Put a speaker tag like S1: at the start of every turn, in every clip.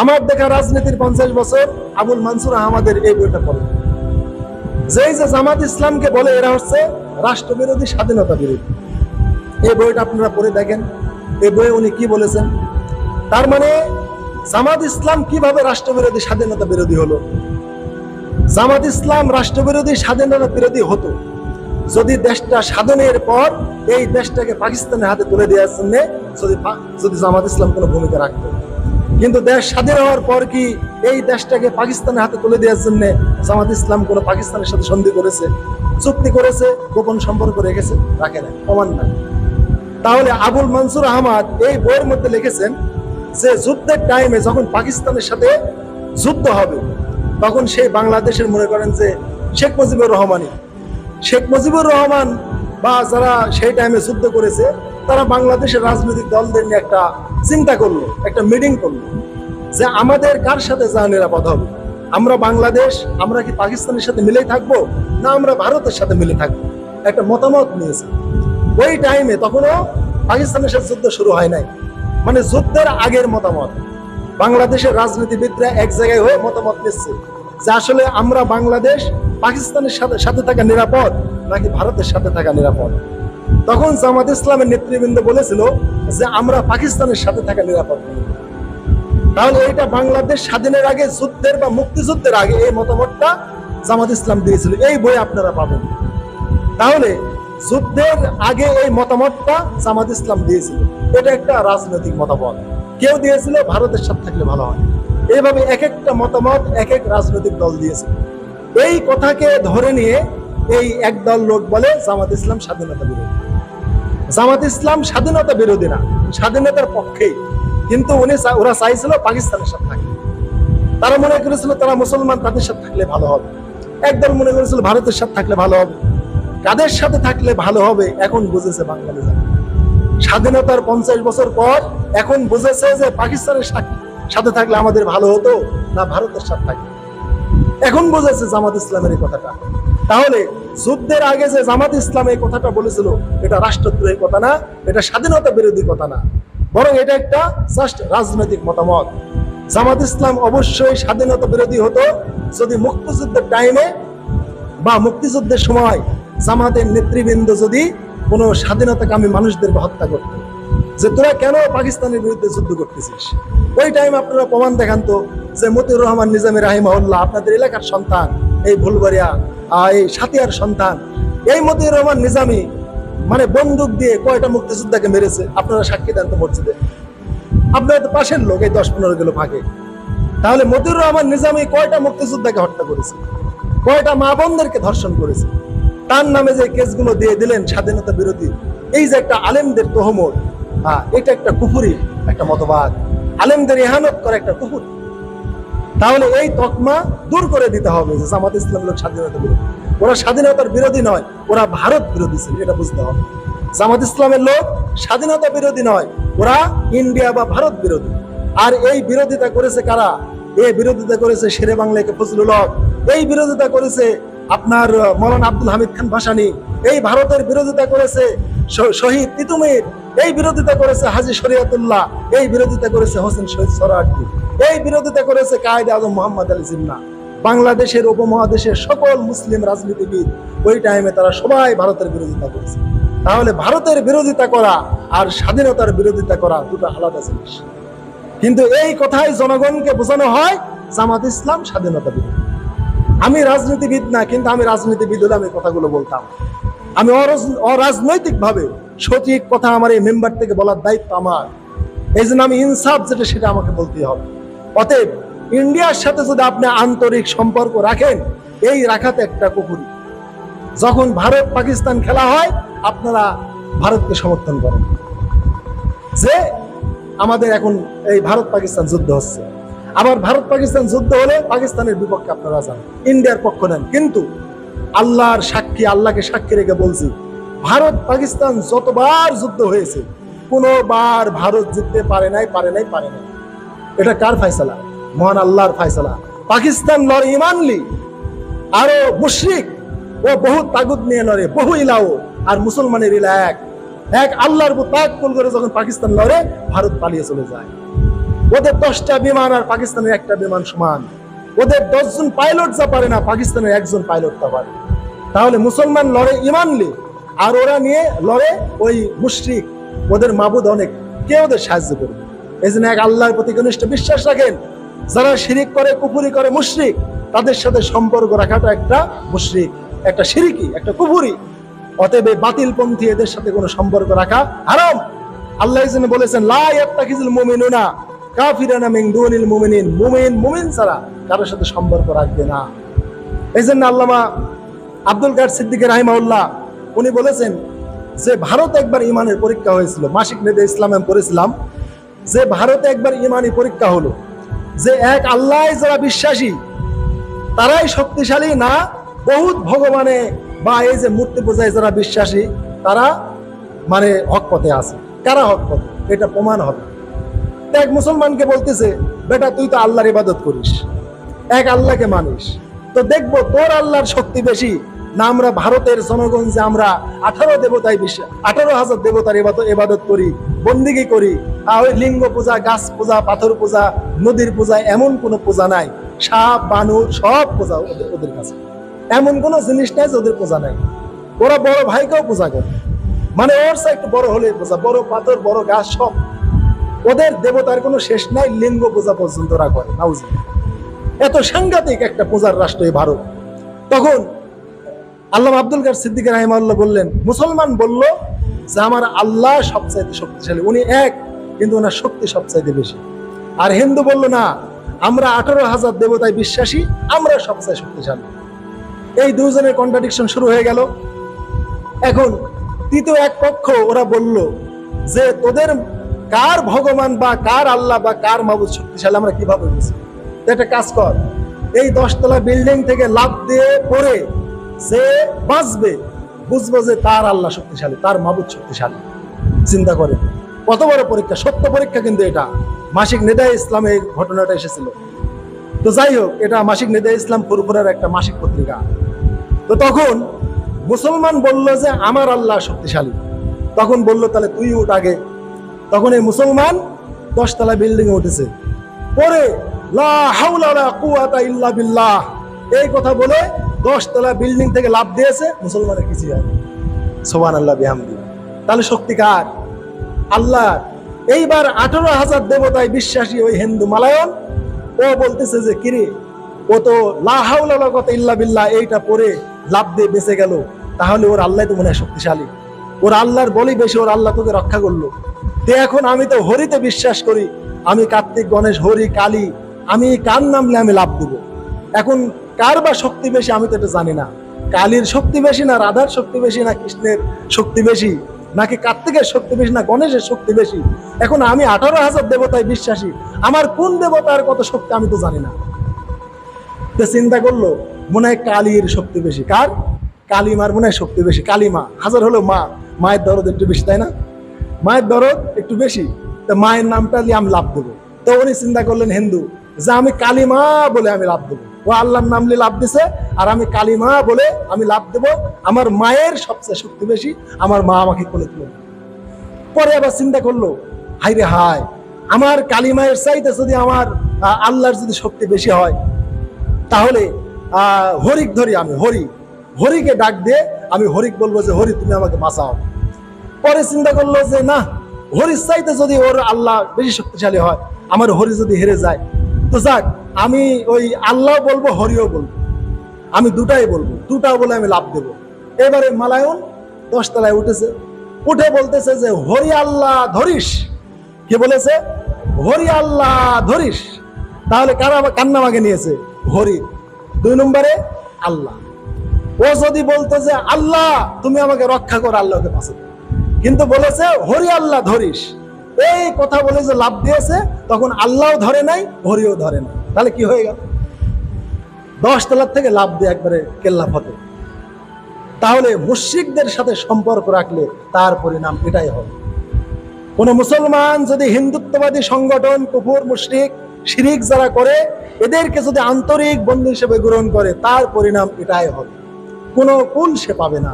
S1: আমার দেখা রাজনীতির পঞ্চাশ বছর আবুল মানসুর আহমদের এই বইটা পড়ে। যেই যে জামাত ইসলামকে বলে এরা হচ্ছে রাষ্ট্রবিরোধী স্বাধীনতা বিরোধী। এই বইটা আপনারা পড়ে দেখেন। এই বইয়ে উনি কি বলেছেন? তার মানে জামাত ইসলাম কীভাবে রাষ্ট্রবিরোধী স্বাধীনতা বিরোধী হলো? জামাত ইসলাম রাষ্ট্রবিরোধী স্বাধীনতা বিরোধী হতো যদি দেশটা স্বাধীনের পর এই দেশটাকে পাকিস্তানের হাতে তুলে দেওয়ার জন্য যদি যদি জামাত ইসলাম কোনো ভূমিকা রাখতো। কিন্তু দেশ স্বাধীন হওয়ার পর কি এই দেশটাকে পাকিস্তানের হাতে তুলে দেওয়ার জন্য জামাত ইসলাম কোনো পাকিস্তানের সাথে সন্ধি করেছে, চুক্তি করেছে, গোপন সম্পর্ক রেখেছে? রাখে না প্রমাণ নাই। তাহলে আবুল মনসুর আহমদ এই বইয়ের মধ্যে লিখেছেন যে যুদ্ধের টাইমে যখন পাকিস্তানের সাথে যুদ্ধ হবে, তখন সেই বাংলাদেশের মনে করেন যে শেখ মুজিবুর রহমানই। শেখ মুজিবুর রহমান বা যারা সেই টাইমে যুদ্ধ করেছে, তারা বাংলাদেশের রাজনৈতিক দলদের নিয়ে একটা চিন্তা করল, একটা মিটিং করল, যে আমাদের কার সাথে যা নিরাপদ হবে? আমরা বাংলাদেশ, আমরা কি পাকিস্তানের সাথে মিলেই থাকব, না আমরা ভারতের সাথে মিলে থাকব? একটা মতামত নিয়েছে। ওই টাইমে তখনও পাকিস্তানের সাথে যুদ্ধ শুরু হয় নাই। মানে যুদ্ধের আগের মতামত। বাংলাদেশের রাজনীতিবিদরা এক জায়গায় হয়ে মতামত নিচ্ছে। যে আসলে আমরা বাংলাদেশ পাকিস্তানের সাথে সাথে থাকা নিরাপদ, নাকি ভারতের সাথে থাকা নিরাপদ? তখন জামাত ইসলামের নেতৃবৃন্দ বলেছিল যে আমরা পাকিস্তানের সাথে থাকা নিরাপদ। তাহলে এটা বাংলাদেশ স্বাধীনের আগে, যুদ্ধের বা মুক্তিযুদ্ধের আগে এই মতামতটা জামাত ইসলাম দিয়েছিল। এই বই আপনারা পাবেন। তাহলে যুদ্ধের আগে এই মতামতটা জামাত ইসলাম দিয়েছিল। এটা একটা রাজনৈতিক মতামত। কেউ দিয়েছিল, ভারতের সাথে থাকলে ভালো হয়। এইভাবে এক একটা মতামত, এক এক রাজনৈতিক দল দিয়েছিল এই কথাকে ধরে নিয়ে এই একদল লোক বলে জামাত ইসলাম স্বাধীনতা বিরোধী। জামাত ইসলাম স্বাধীনতা বিরোধী না, স্বাধীনতার পক্ষেই। কিন্তু উনি ওরা চাইছিল পাকিস্তানের সাথে থাকতে। তারা মনে করেছিল তারা মুসলমান, তাদের সাথে থাকলে ভালো হবে। একদল মনে করেছিল ভারতের সাথে থাকলে ভালো হবে। কাদের সাথে থাকলে ভালো হবে, এখন বুঝেছে বাংলাদেশ স্বাধীনতার পঞ্চাশ বছর পর এখন বুঝেছে যে পাকিস্তানের সাথে- সাথে থাকলে আমাদের ভালো হতো না ভারতের সাথে থাকলে। এখন বুঝেছে জামাত ইসলামের এই কথাটা। তাহলে যুদ্ধের আগে যে জামাত ইসলাম এই কথাটা বলেছিল, এটা রাষ্ট্রদ্রোহী কথা না, এটা স্বাধীনতা বিরোধী কথা না। বরং এটা একটা জাস্ট রাজনৈতিক মতামত। জামাত ইসলাম অবশ্যই স্বাধীনতা বিরোধী হতো যদি মুক্তিযুদ্ধের টাইমে বা মুক্তিযুদ্ধের সময় জামাতের নেতৃবৃন্দ যদি কোনো স্বাধীনতাকামী মানুষদেরকে হত্যা করত। যে তোরা কেন পাকিস্তানের বিরুদ্ধে যুদ্ধ করতেছিস? ওই টাইম আপনারা প্রমাণ দেখান তো যে মতিউর রহমান নিজামী রাহিমাহুল্লাহ আপনাদের এলাকার সন্তান এই ভুলবাড়িয়া আহ, এই সাতিয়ার সন্তান। এই মতিউর রহমান নিজামী মানে বন্দুক দিয়ে কয়টা মুক্তিযোদ্ধাকে মেরেছে? আপনারা সাক্ষী দেন তো মসজিদে। আপনারা তো পাশের লোক এই দশ পনেরো কিলো ফাঁকে। তাহলে মতিউর রহমান নিজামী কয়টা মুক্তিযোদ্ধাকে হত্যা করেছে? কয়টা মা বোনদেরকে ধর্ষণ করেছে? তার নামে যে কেসগুলো দিয়ে দিলেন স্বাধীনতা বিরোধী এই যে একটা আলেমদের তহমত এটা একটা কুফুরি, একটা মতবাদ। আলেমদের ইহানত করে একটা কুফুর। তাহলে এই তকমা দূর করে দিতে হবে যে জামাত ইসলাম লোক স্বাধীনতা বিরোধী। ওরা স্বাধীনতার বিরোধী নয়, ওরা ভারত বিরোধী ছিল, এটা বুঝতে হবে। জামাত ইসলামের লোক স্বাধীনতা বিরোধী নয়, ওরা ইন্ডিয়া বা ভারত বিরোধী। আর এই বিরোধিতা করেছে কারা? এই বিরোধিতা করেছে শেরে বাংলাকে ফজলুল হক। এই বিরোধিতা করেছে আপনার মৌলানা আব্দুল হামিদ খান ভাসানি। এই ভারতের বিরোধিতা করেছে শহীদ তিতুমির, এই বিরোধিতা করেছে হাজি শরিয়াতুল্লাহ, এই বিরোধিতা করেছে হোসেন শহীদ সরার্দি এই বিরোধিতা করেছে কায়দে আজম মোহাম্মদ আলী জিন্না। বাংলাদেশের উপমহাদেশের সকল মুসলিম রাজনীতিবিদ ওই টাইমে তারা সবাই ভারতের বিরোধিতা করেছে। তাহলে ভারতের বিরোধিতা করা আর স্বাধীনতার বিরোধিতা করা দুটো আলাদা জিনিস। কিন্তু এই কথাই জনগণকে বোঝানো হয়, জামাত ইসলাম স্বাধীনতা বিরোধী। আমি রাজনীতিবিদ না, কিন্তু আমি রাজনীতিবিদ হলে আমি কথাগুলো বলতাম। আমি অরাজনৈতিক ভাবে সঠিক কথা আমার এই মেম্বার থেকে বলার দায়িত্ব আমার। এই জন্য আমি ইনসাফ যেটা, সেটা আমাকে বলতে হবে। অতএব ইন্ডিয়ার সাথে যদি আপনি আন্তরিক সম্পর্ক রাখেন, এই রাখাতে একটা কুকুরি। যখন ভারত পাকিস্তান খেলা হয়, আপনারা ভারতকে সমর্থন করেন। যে আমাদের এখন এই ভারত পাকিস্তান যুদ্ধ হচ্ছে। আবার ভারত পাকিস্তান যুদ্ধ হলে পাকিস্তানের বিপক্ষে আপনারা যান। ইন্ডিয়ার পক্ষ নেন। কিন্তু আল্লাহর সাক্ষী, আল্লাহকে সাক্ষী রেখে বলছি, ভারত পাকিস্তান যতবার যুদ্ধ হয়েছে, কোনোবার ভারত জিততে পারে নাই পারে নাই পারে নাই। এটা কার ফায়সালা? মহান আল্লাহর ফায়সালা। পাকিস্তান লড়ে ইমানলি, আরও মুশরিক ও বহু তাগুদ নিয়ে লড়ে, বহু ইলাও, আর মুসলমানের ইলা এক। এক আল্লাহর উপর তাকুল করে যখন পাকিস্তান লড়ে, ভারত পালিয়ে চলে যায়। ওদের দশটা বিমান আর পাকিস্তানের একটা বিমান সমান। ওদের দশজন পাইলট যা পারে না, পাকিস্তানের একজন পাইলট তা পারে। তাহলে মুসলমান লড়ে ইমান নিয়ে আর ওরা নিয়ে লড়ে ওই মুশরিক, ওদের মাবুদ অনেক, কে ওদের সাহায্য করবে? এই জন্য এক আল্লাহর প্রতি ঘনিষ্ঠ বিশ্বাস রাখেন, যারা শিরিক করে কুপুরি করে মুশরিক, তাদের সাথে সম্পর্ক রাখাটা একটা মুশরিক, একটা শিরিকি, একটা কুপুরি অতএব বাতিলপন্থী এদের সাথে কোনো সম্পর্ক রাখা হারাম। আল্লাহ বলেছেন, লা ইয়াত্তাকিজুল মুমিনুনা কাফিরানা দুনিল মুমিনিন। মুমিন মুমিন ছাড়া কারোর সাথে সম্পর্ক রাখবে না। এই জন্য আল্লামা আব্দুল কার সিদ্দিক রাহিমাউল্লাহ উনি বলেছেন যে ভারত একবার ইমানের পরীক্ষা হয়েছিল। মাসিক নেদে ইসলাম পড়েছিলাম। যে ভারতে একবার ইমানি পরীক্ষা হলো, যে এক আল্লাহ যারা বিশ্বাসী, তারাই শক্তিশালী না, বহুত ভগবানে বা এই যে মূর্তি পূজায় যারা বিশ্বাসী, তারা মানে হক পথে আছে। কারা হক পথে? এটা প্রমাণ হবে। এক মুসলমানকে বলতেছে, বেটা, তুই তো আল্লাহর ইবাদত করিস। এক আল্লাহকে মানিস। তো দেখব তোর আল্লাহর শক্তি বেশি না আমরা ভারতের জনগণ যে আমরা আঠারো দেবতায় বিশ্বাস আঠারো হাজার দেবতার ইবাদত করি, বন্দিগি করি। ওই লিঙ্গ পূজা, গাছ পূজা, পাথর পূজা, নদীর পূজা এমন কোনো পূজা নাই। সাপ, বানর সব পূজা ওদের কাছে। এমন কোনো জিনিস নাই যে ওদের পূজা নাই। ওরা বড় ভাইকেও পূজা করে। মানে ওর সে একটু বড় হলে পূজা, বড় পাথর, বড় গাছ সব। ওদের দেবতার কোনো শেষ নাই, লিঙ্গ পূজা পর্যন্ত ওরা করে। নাউজুবিল্লাহ। এত সাংঘাতিক একটা পূজার রাষ্ট্র এই ভারত। তখন আল্লাহ আব্দুল কার সিদ্দিক রাহিমাল্লাহ বললেন, মুসলমান বলল যে আমার আল্লাহ সবচাইতে শক্তিশালী। উনি এক, কিন্তু ওনার শক্তি সবচাইতে বেশি। আর হিন্দু বলল, না, আমরা আঠারো হাজার দেবতায় বিশ্বাসী, আমরা সবচেয়ে শক্তিশালী। এই দুজনের কন্ট্রাডিকশন শুরু হয়ে গেল। এখন তৃতীয় এক পক্ষ ওরা বলল যে, তোদের কার ভগবান বা কার আল্লাহ বা কার মাবুদ শক্তিশালী? আমরা কীভাবে বুঝি? একটা কাজ কর। এই দশতলা বিল্ডিং থেকে লাভ দিয়ে পড়ে সে বাঁচবে, বুঝব যে তার আল্লাহ শক্তিশালী, তার মাবুদ শক্তিশালী। চিন্তা করে কত বড় পরীক্ষা, সত্য পরীক্ষা কিন্তু এটা। মাসিক নেদা ইসলামে এই ঘটনাটা এসেছিল। তো যাই হোক, এটা মাসিক নেদা ইসলাম ফুরফুরের একটা মাসিক পত্রিকা। তো তখন মুসলমান বলল যে, আমার আল্লাহ শক্তিশালী। তখন বলল, তাহলে তুই উঠ আগে। তখন এই মুসলমান দশতলা বিল্ডিং উঠেছে। পরে, লা হাওলা ওয়ালা কুওয়াতা ইল্লা বিল্লাহ। এই কথা বলে দশতলা বিল্ডিং থেকে লাভ দিয়েছে, মুসলমানের কিছু হয় সোহান আল্লাহ বিহামদি তাহলে শক্তি কার? আল্লাহ এইবার আঠারো হাজার দেবতায় বিশ্বাসী ওই হিন্দু মালায়ন, ও বলতেছে যে, কিরে, ও তো লাহাউলা কথা ইল্লা বিল্লাহ, এইটা পরে লাভ দিয়ে বেঁচে গেল। তাহলে ওর আল্লাহ তো মনে হয় শক্তিশালী। ওর আল্লাহর বলি বেশি, ওর আল্লাহ তোকে রক্ষা করল। তে এখন আমি তো হরিতে বিশ্বাস করি। আমি কার্তিক, গণেশ, হরি, কালী, আমি কার নামলে আমি লাভ দেব? এখন কার বা শক্তি বেশি আমি তো এটা জানি না। কালীর শক্তি বেশি না রাধার শক্তি বেশি না কৃষ্ণের শক্তি বেশি? নাকি কার্তিকের শক্তি বেশি না গণেশের শক্তি বেশি? এখন আমি আঠারো হাজার দেবতায় বিশ্বাসী, আমার কোন দেবতার কত শক্তি আমি তো জানি না। তো চিন্তা করল, মনে হয় কালীর শক্তি বেশি। কার? কালিমার মনে হয় শক্তি বেশি। কালিমা, হাজার হলো মা। মায়ের দরদ একটু বেশি, তাই না? মায়ের দরদ একটু বেশি। তো মায়ের নামটা দিয়ে আমি লাভ দেবো। তো উনি চিন্তা করলেন, হিন্দু, যে আমি কালিমা বলে আমি লাভ দেবো। ও আল্লাহর নাম নিয়ে লাভ দিছে, আর আমি কালিমা বলে আমি লাভ দেবো। আমার মায়ের সবচেয়ে শক্তি বেশি, আমার মা আমাকে কোলে তুলে পরে আবার চিন্তা করল হাই রে হাই আমার কালিমায়ের চাইতে যদি আমার আল্লাহর যদি শক্তি বেশি হয়, তাহলে হরিক ধরি আমি হরি হরিকে ডাক দিয়ে আমি হরিক বলব যে, হরি, তুমি আমাকে বাঁচাও। পরে চিন্তা করল যে, না, হরির চাইতে যদি ওর আল্লাহ বেশি শক্তিশালী হয়, আমার হরি যদি হেরে যায়, তো যাক আমি ওই আল্লাহ বলব, হরিও বলব। আমি দুটাই বলব দুটাও বলে আমি লাভ দেবো। এবারে মালায়ন দশতলায় উঠেছে। উঠে বলতেছে যে, হরি আল্লাহ ধরিস। কে বলেছে? হরি আল্লাহ ধরিস। তাহলে কারা কান্না মাগে নিয়েছে? হরি। দুই নম্বরে আল্লাহ। ও যদি বলতো যে, আল্লাহ, তুমি আমাকে রক্ষা করো আল্লাহকে পাশে কিন্তু বলেছে, হরি আল্লাহ ধরিস। এই কথা বলে যে লাভ দিয়েছে, তখন আল্লাহও ধরে নাই, হরিও ধরে নাই। তাহলে কি হয়ে গেল? দশ তলার থেকে লাভ দিয়ে একবারে কেল্লা ফতে তাহলে মুশ্রিকদের সাথে সম্পর্ক রাখলে তার পরিণাম এটাই হবে। কোন মুসলমান যদি হিন্দুত্ববাদী সংগঠন কুকুর মুশরিক, শিরিক যারা করে, এদেরকে যদি আন্তরিক বন্ধু হিসেবে গ্রহণ করে, তার পরিণাম এটাই হবে। কোনো কুল সে পাবে না,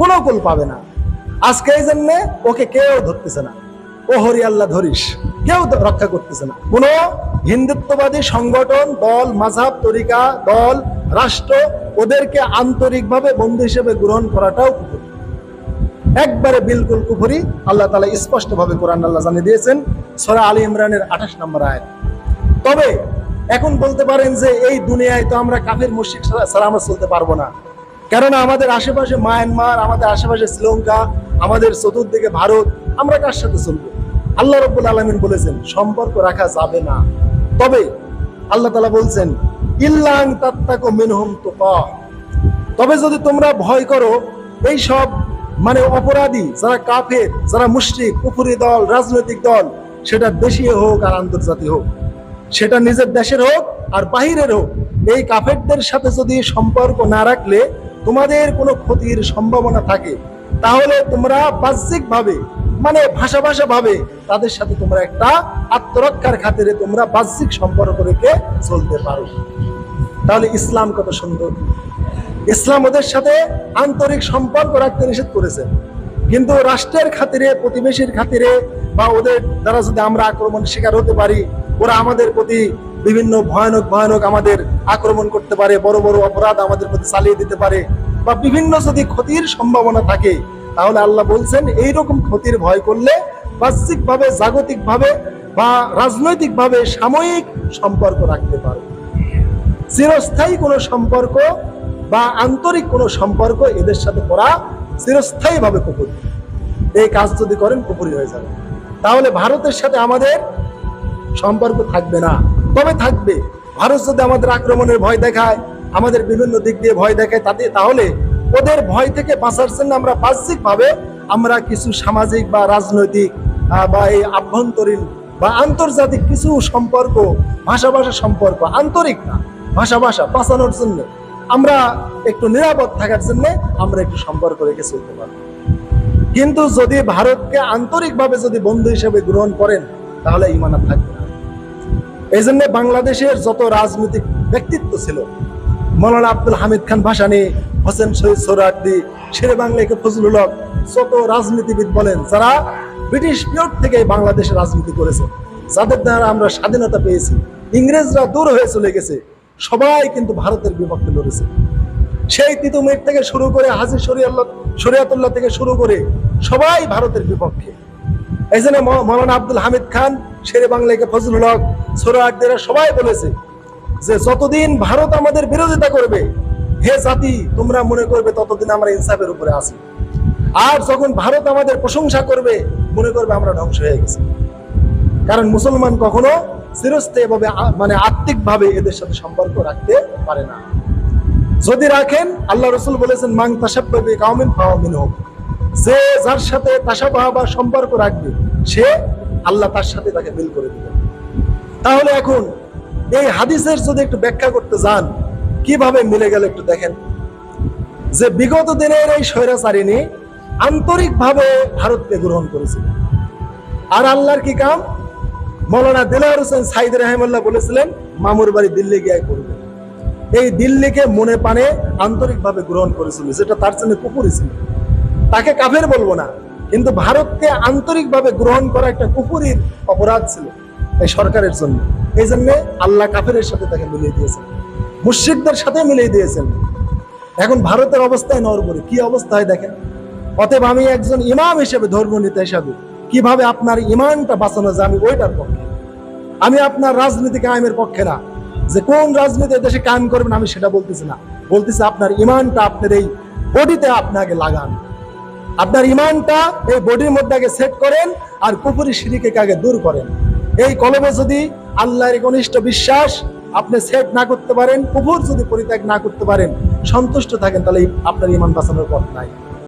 S1: কোনো কুল পাবে না। আজকে এই জন্যে ওকে কেউ ধরতেছে না। ও হরি আল্লাহ ধরিস, কেউ রক্ষা করতেছে না। কোন হিন্দুত্ববাদী সংগঠন, দল মাঝাব তরিকা, দল, রাষ্ট্র, ওদেরকে আন্তরিকভাবে বন্ধু হিসেবে গ্রহণ করাটাও কুফর। একবারে বিলকুল কুফরি, আল্লাহ তালা স্পষ্ট ভাবে কোরআন আল্লাহ জানিয়ে দিয়েছেন, সরা আলী ইমরানের আঠাশ নম্বর আয়াত। তবে এখন বলতে পারেন যে এই দুনিয়ায় তো আমরা কাফের মুশিক সালামত চলতে পারব না। কেননা আমাদের আশেপাশে মায়ানমার, আমাদের আশেপাশে শ্রীলঙ্কা, আমাদের চতুর্দিকে ভারত, আমরা কার সাথে চলবো? আল্লাহ রব্বুল আলমিন বলেছেন, সম্পর্ক রাখা যাবে না। তবে আল্লাহ তালা বলছেন ইল্লাং তাত্তাকো মিনহুম তুকা। তবে যদি তোমরা ভয় করো, এই সব মানে অপরাধী যারা কাফের, যারা মুশরিক, কুফুরি দল, রাজনৈতিক দল, সেটা দেশীয় হোক আর আন্তর্জাতিক হোক। সেটা নিজের দেশের হোক আর বাহিরের হোক। এই কাফেরদের সাথে যদি সম্পর্ক না রাখলে তোমাদের কোনো ক্ষতির সম্ভাবনা থাকে। তাহলে তোমরা বাহ্যিক ভাবে মানে ভাষা ভাষা ভাবে তাদের সাথে তোমরা একটা আত্মরক্ষার খাতিরে তোমরা বাহ্যিক সম্পর্ক রেখে চলতে পারো। তাহলে ইসলাম কত সুন্দর। ইসলাম ওদের সাথে আন্তরিক সম্পর্ক রাখতে নিষেধ করেছেন কিন্তু রাষ্ট্রের খাতিরে, প্রতিবেশীর খাতিরে বা ওদের দ্বারা যদি আমরা আক্রমণ শিকার হতে পারি, ওরা আমাদের প্রতি বিভিন্ন ভয়ানক ভয়ানক আমাদের আক্রমণ করতে পারে, বড় বড় অপরাধ আমাদের প্রতি চালিয়ে দিতে পারে বা বিভিন্ন যদি ক্ষতির সম্ভাবনা থাকে তাহলে আল্লাহ বলছেন, এইরকম ক্ষতির ভয় করলে বাহ্যিক ভাবে জাগতিক ভাবে বা রাজনৈতিক ভাবে সাময়িক সম্পর্ক রাখতে পারো। চিরস্থায়ী কোনো সম্পর্ক বা আন্তরিক কোনো সম্পর্ক এদের সাথে করা চিরস্থায়ী ভাবে কুপুরি এই কাজ যদি করেন কুপুরি হয়ে যাবে। তাহলে ভারতের সাথে আমাদের সম্পর্ক থাকবে না। তবে থাকবে। ভারত যদি আমাদের আক্রমণের ভয় দেখায়, আমাদের বিভিন্ন দিক দিয়ে ভয় দেখায়, তাতে তাহলে ওদের ভয় থেকে বাঁচার জন্য আমরা বাহ্যিক ভাবে আমরা কিছু সামাজিক বা রাজনৈতিক বা এই আভ্যন্তরীণ বা আন্তর্জাতিক কিছু সম্পর্ক, ভাষা ভাষা সম্পর্ক, আন্তরিক না, ভাষা ভাষা বাঁচানোর জন্য আমরা একটু নিরাপদ থাকার জন্য আমরা একটু সম্পর্ক রেখে চলতে পারব। কিন্তু যদি ভারতকে আন্তরিকভাবে যদি বন্ধু হিসেবে গ্রহণ করেন, তাহলে ইমান থাকবে না। এই জন্য বাংলাদেশের যত রাজনৈতিক ব্যক্তিত্ব ছিল, মৌলানা আব্দুল হামিদ খান ভাসানি হোসেন শহীদ সোহরার্দি শেরে বাংলাকে ফজলুল হক যত রাজনীতিবিদ বলেন, যারা ব্রিটিশ পিরিয়ড থেকে বাংলাদেশে রাজনীতি করেছে, যাদের দ্বারা আমরা স্বাধীনতা পেয়েছি, ইংরেজরা দূর হয়ে চলে গেছে, সবাই কিন্তু ভারতের বিপক্ষে লড়েছে। সেই তিতুমির থেকে শুরু করে হাজি শরিয়াল্লাহ, শরিয়াতুল্লাহ থেকে শুরু করে সবাই ভারতের বিপক্ষে। এই জন্য মৌলানা আব্দুল হামিদ খান, শেরে বাংলাকে ফজলুল হক সোহরাওয়ার্দীরা সবাই বলেছে যে, যতদিন ভারত আমাদের বিরোধিতা করবে হে জাতি, তোমরা মনে করবে ততদিন আমরা ইনসাফের উপরে আছি। আর যখন ভারত আমাদের প্রশংসা করবে, মনে করবে আমরা ধ্বংস হয়ে গেছি। কারণ মুসলমান কখনো চিরস্থায়ীভাবে মানে আত্মিকভাবে এদের সাথে সম্পর্ক রাখতে পারে না। যদি রাখেন, আল্লাহ রসুল বলেছেন মাং তাসাব্বাবি কাউমিন ফাওয়ামিন হোক যে যার সাথে তাসাবাহ সম্পর্ক রাখবে, সে আল্লাহ তার সাথে তাকে মিল করে দিবে তাহলে এখন এই হাদিসের যদি একটু ব্যাখ্যা করতে যান কীভাবে মিলে গেল একটু দেখেন। যে বিগত দিনের এই স্বৈরাচারিণী আন্তরিকভাবে ভারতকে গ্রহণ করেছিল। আর আল্লাহর কি কাম? মৌলানা দিলার হোসেন সাইদ রহমুল্লাহ বলেছিলেন, মামুর বাড়ি দিল্লি গিয়ে করবে এই দিল্লিকে মনে পানে আন্তরিকভাবে গ্রহণ করেছিল, যেটা তার জন্য কুপুরি ছিল। তাকে কাফের বলব না, কিন্তু ভারতকে আন্তরিকভাবে গ্রহণ করা একটা কুপুরির অপরাধ ছিল এই সরকারের জন্য। এই জন্য আল্লাহ কাফের সাথে তাকে মিলিয়ে দিয়েছেন। মুশ্রিকদের সাথে মিলিয়ে দিয়েছেন। এখন ভারতের অবস্থায় নরবরে। কি অবস্থায় দেখেন? অতএব আমি একজন ইমাম হিসেবে ধর্ম নেতা হিসাবে কীভাবে আপনার ইমানটা বাঁচানো যায় আমি ওইটার পক্ষে। আমি আপনার রাজনীতি কায়েমের পক্ষে না। যে কোন রাজনীতি দেশে কায়েম করবেন আমি সেটা বলতেছি না। বলতেছি আপনার ইমানটা আপনার এই বডিতে আপনাকে লাগান। আপনার ইমানটা এই বডির মধ্যে আগে সেট করেন আর কুপুরি সিঁড়িকে আগে দূর করেন। এই কলমে যদি আল্লাহর ঘনিষ্ঠ বিশ্বাস আপনি সেট না করতে পারেন, কুফুর যদি পরিত্যাগ না করতে পারেন, সন্তুষ্ট থাকেন, তাহলে আপনার ইমান বাঁচানোর পথ নাই।